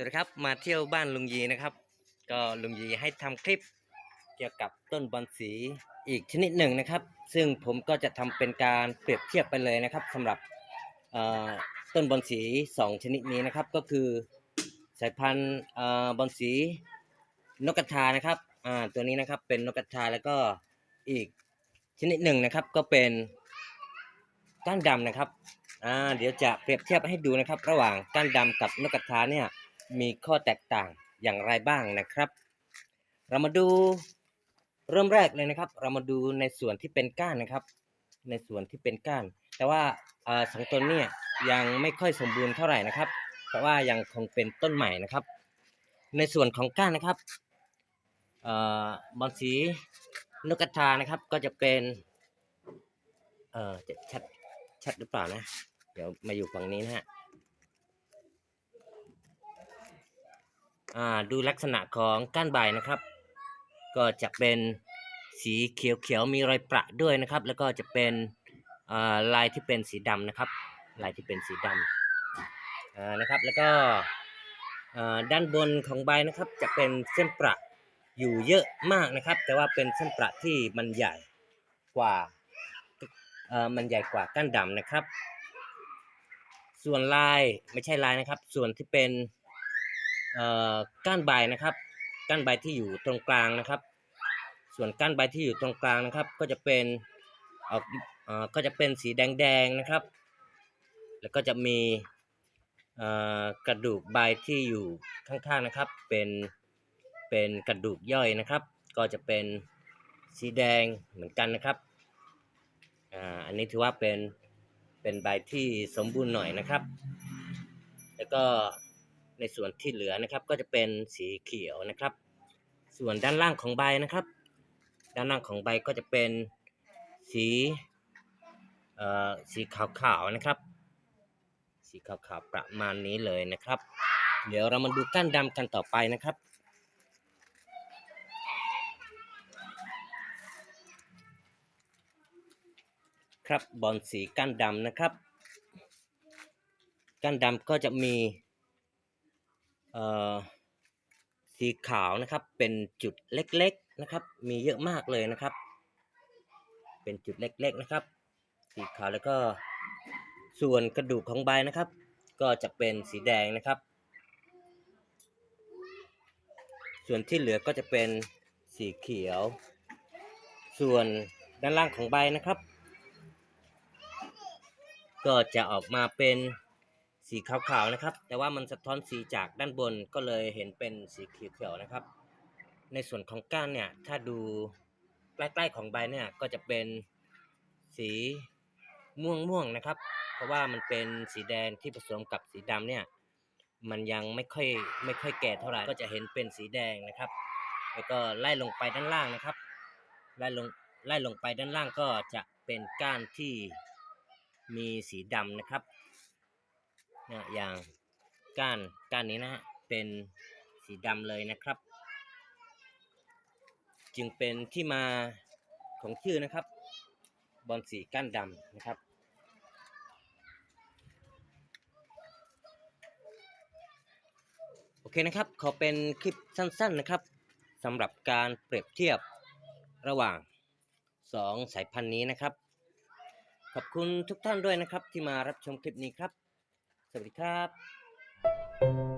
วัสดีครับมาเที่ยวบ้านลุงยีนะครับ ก็ลุงยีให้ทำคลิปเกี่ยวกับต้นบอนสีอีกชนิดหนึ่งนะครับ ซึ่งผมก็จะทำเป็นการเปรียบเทียบไปเลยนะครับสำหรับต้นบอนสีสองชนิดนี้นะครับ ก็คือสายพันธุ์บอนสีนกกระทานะครับตัวนี้นะครับเป็นนกกระทาแล้วก็อีกชนิดหนึ่งนะครับ ก็เป็นก้านดำนะครับเดี๋ยวจะเปรียบเทียบให้ดูนะครับ ระหว่างก้านดำกับนกกระทาเนี่ย มีข้อแตกต่างอย่างไรบ้างนะครับ เรามาดูเริ่มแรกเลยนะครับ เรามาดูในส่วนที่เป็นก้านนะครับ ในส่วนที่เป็นก้าน แต่ว่าสองต้นเนี่ยยังไม่ค่อยสมบูรณ์เท่าไหร่นะครับ เพราะว่ายังคงเป็นต้นใหม่นะครับ ในส่วนของก้านนะครับบอนสีนกกระทานะครับก็จะเป็นเออจะชัดชัดหรือเปล่านะ เดี๋ยวมาอยู่ฝั่งนี้นะฮะ อ่า ดูลักษณะของก้านใบนะครับ ก็จะเป็นสีเขียวๆมีรอยประด้วยนะครับ แล้วก็จะเป็นลายที่เป็นสีดำนะครับ ลายที่เป็นสีดำนะครับ แล้วก็ด้านบนของใบนะครับ จะเป็นเส้นประอยู่เยอะมากนะครับ แต่ว่าเป็นเส้นประที่มันใหญ่กว่ามันใหญ่กว่าก้านดำนะครับ ส่วนลายไม่ใช่ลายนะครับ ส่วนที่เป็น ก้านใบนะครับ ก้านใบที่อยู่ตรงกลางนะครับ ส่วนก้านใบที่อยู่ตรงกลางนะครับ ก็จะเป็นออกก็จะเป็นสีแดงๆนะครับ แล้วก็จะมีกระดูกใบที่อยู่ข้างๆนะครับ เป็นเป็นกระดูกย่อยนะครับ ก็จะเป็นสีแดงเหมือนกันนะครับอันนี้ถือว่าเป็นเป็นใบที่สมบูรณ์หน่อยนะครับ แล้วก็ ในส่วนที่เหลือนะครับก็จะเป็นสีเขียวนะครับ ส่วนด้านล่างของใบนะครับ ด้านล่างของใบก็จะเป็นสีเอ่อสีขาวๆนะครับ สีขาวๆประมาณนี้เลยนะครับ เดี๋ยวเรามาดูก้านดำกันต่อไปนะครับครับบอลสีก้านดำนะครับ ก้านดำก็จะมี สีขาวนะครับ เป็นจุดเล็กๆนะครับ มีเยอะมากเลยนะครับ เป็นจุดเล็กๆนะครับ สีขาวแล้วก็ส่วนกระดูกของใบนะครับ ก็จะเป็นสีแดงนะครับ ส่วนที่เหลือก็จะเป็นสีเขียว ส่วนด้านล่างของใบนะครับ ก็จะออกมาเป็น สีขาวๆนะครับ แต่ว่ามันสะท้อนสีจากด้านบนก็เลยเห็นเป็นสีเขียวๆนะครับ ในส่วนของก้านเนี่ยถ้าดูใกล้ๆของใบเนี่ยก็จะเป็นสีม่วงๆนะครับ เพราะว่ามันเป็นสีแดงที่ผสมกับสีดำเนี่ยมันยังไม่ค่อยไม่ค่อยแก่เท่าไหร่ก็จะเห็นเป็นสีแดงนะครับ แล้วก็ไล่ลงไปด้านล่างนะครับ ไล่ลงไล่ลงไปด้านล่างก็จะเป็นก้านที่มีสีดำนะครับ นี่ยอย่างก้านก้านนี้นะฮะเป็นสีดำเลยนะครับ จึงเป็นที่มาของชื่อนะครับ บอลสีก้านดำนะครับโอเคนะครับ ขอเป็นคลิปสั้นๆนะครับสำหรับการเปรียบเทียบระหว่างสองสายพันธุ์นี้นะครับ ขอบคุณทุกท่านด้วยนะครับที่มารับชมคลิปนี้ครับ สวัสดีครับ